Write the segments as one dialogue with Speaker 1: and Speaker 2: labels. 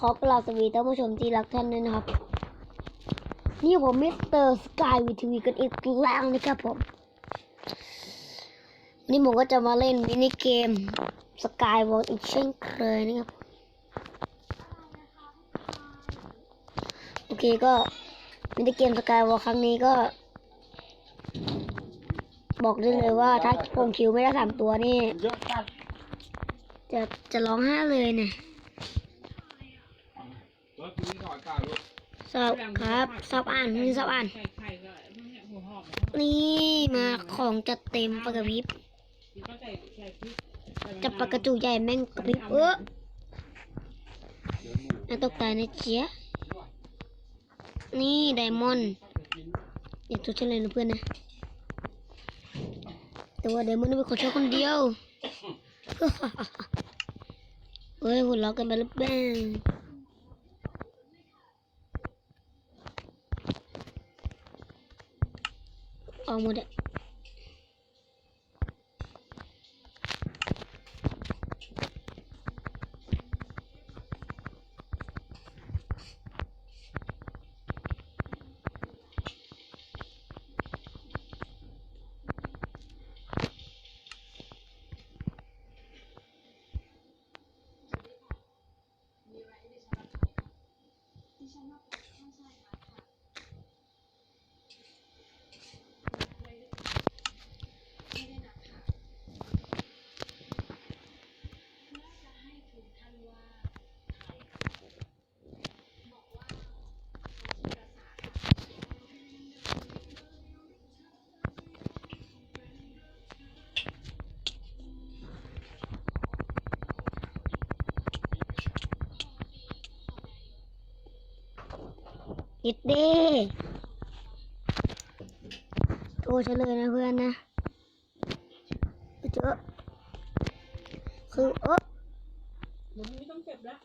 Speaker 1: ขอกล่าวสวัสดีท่านผู้ชมที่รักท่านด้วยนะครับ นี่ผมมิสเตอร์สกายวีทีวีกันอีกแล้วนะครับผม นี่ผมก็จะมาเล่นมินิเกมสกายวอลอีกเช่นเคยนะครับ โอเคก็มินิเกมสกายวอลครั้งนี้ก็ บอกได้เลยว่าถ้าผมคิวไม่ได้สามตัวนี่
Speaker 2: เยอะจัด
Speaker 1: จะจะร้องไห้เลยเนี่ย สอบครับสอบอ่านมีสอบอ่าน
Speaker 3: นี่มา
Speaker 1: ของจัดเต็มปากกระพริบจับปากกระจูใหญ่แม่งกระพริบเออ
Speaker 2: เดี๋ยวหมู
Speaker 1: น่าตกใจนะเจี๊ยนี่ไดมอนด์เดี๋ยวเฉลยนะเพื่อนนะ แต่ว่าไดมอนด์เป็นคนชอบคนเดียว เฮ้ยหัวเราะกันไปหรือเปล่า เอาหมดอะยิดดีโทรเฉลยนะเพื่อนนะเจอคือเออ
Speaker 3: หนูไม่ต้องเก็บแล้ว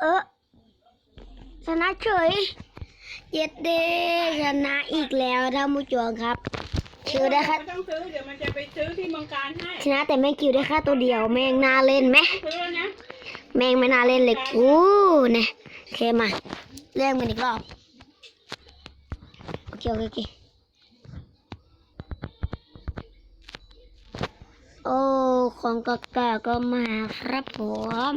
Speaker 1: เออชนะเฉยเย็ดเดชนะอีกแล้วท่านผู้ชมครับ คิวได้แค่
Speaker 3: ไม่ต้องซื้อเดี๋ยวมันจะไปซื้อที่เมืองการให้
Speaker 1: ชนะแต่แม่งคิวได้แค่ตัวเดียวแม่งน่าเล่นไหม
Speaker 3: ซื้อแล้วนะ
Speaker 1: แม่งไม่น่าเล่นเลยกูเนี่ยโอเคมาเล่นกันอีกรอบ โอเคโอเคโอเคโอ้ของกากาก็มาครับผม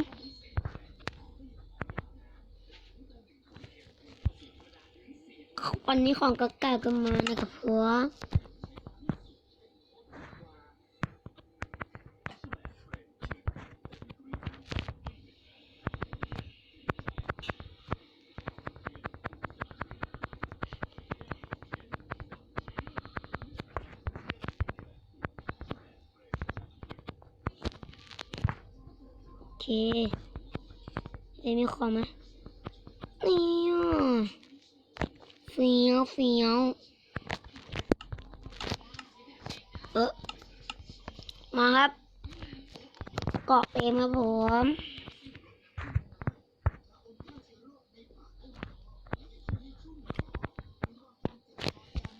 Speaker 1: วันนี้ของกากาก็มานะครับผม เคเอ้ยมีของไหมเนี่อะเฟี้ยวเฟี้ยวเออมาครับเกาะเปรมครับผม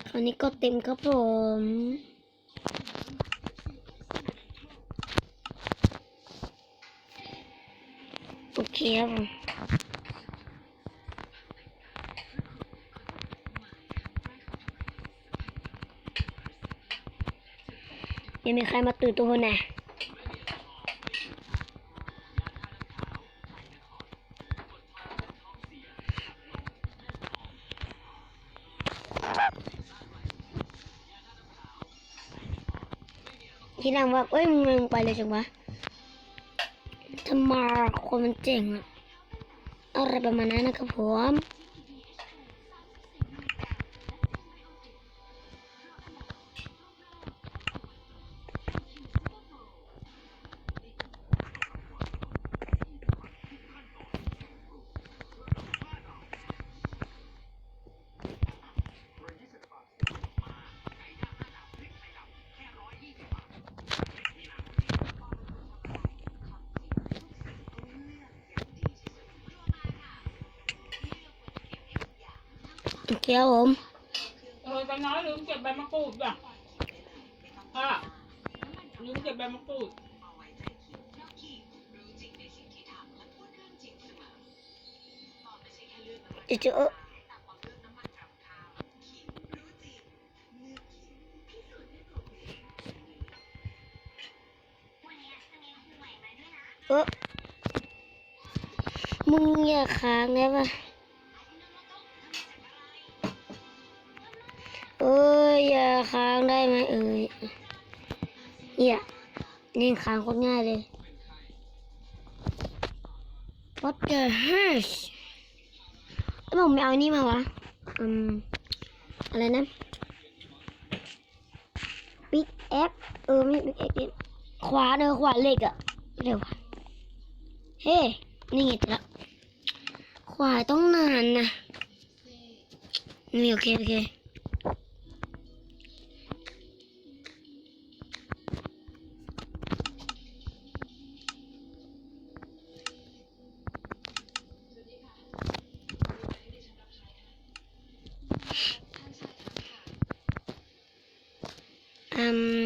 Speaker 1: คราวนี้ก็เต็มครับผม โอเคครับผมยังมีใครมาตื่นตัวนไหนที่นั่งว่าเอ้ยมึงไปเลยจังวะ ทำไมาคนมันเจ๋งอะอะไรประมาณนั้นนะครับผม เคครับผม
Speaker 3: เออตอนน้อยลืมเก็บใบมะกรูดอะอะลืมเก็บใบมะกรูด
Speaker 1: โจะเจอเออมึงอย่าค้างได้ปะ ยอย่าค้างได้ไหมเอ้ยเนี่ยเล่นค้างโคตรง่ายเลย What the heck แล้วผมไม่เอาอันนี้มาวะอืมอะไรนะ Big X เออไม่ Big X ดิขวาเนอขวาเหล็กอะเร็วเฮ้ นี่ไงละขวาต้องนานนะนี่โอเค โอเค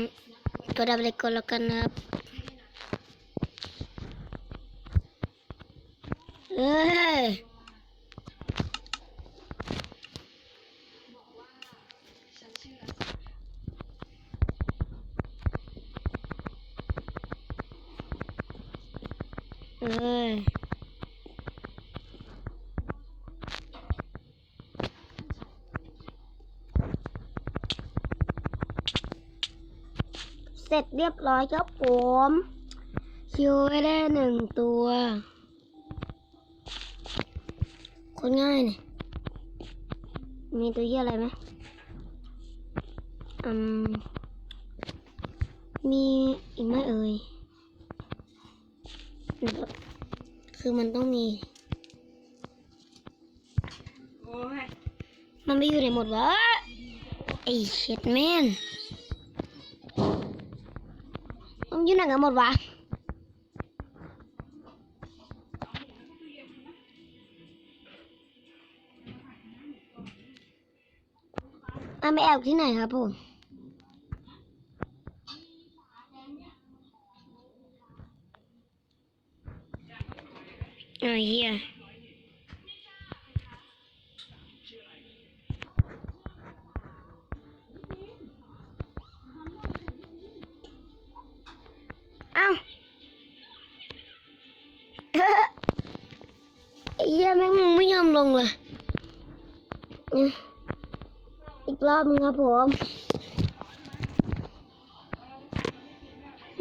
Speaker 1: อืมตัวดับ รับเอ้ยเอ้ยเสร็จเรียบร้อยครับผม คิวไว้ได้หนึ่งตัวคนง่ายนี่มีตัวเยี่ยอะไรไหมอืม มีอีกไหมเอ่ยเดี๋ยวคือมันต้องมี
Speaker 3: โอ้ย
Speaker 1: มันไม่อยู่ในหมดวะไอ้เช็ดแมนมัน อยู่ไหนกันหมดวะมันไปแอบที่ไหนครับผมอ่าเฮีย อ้าไอ้เหี้ยแม่งมึงไม่ยอมลงเลยเนี่ยอีกรอบนึงครับผม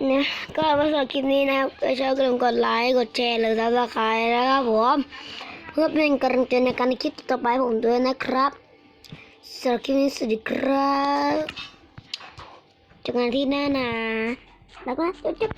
Speaker 1: เนี่ยก็มาสำหรับคลิปนี้นะครับก็ชอบก็ลืมกดไลค์กดแชร์หรือซับสไครต์นะครับผมเพื่อเป็นกำลังใจในการคลิปต่อไปผมด้วยนะครับสำหรับคลิปนี้สวัสดีครับเจอกันที่หน้านะ แล้วก็จุ๊บ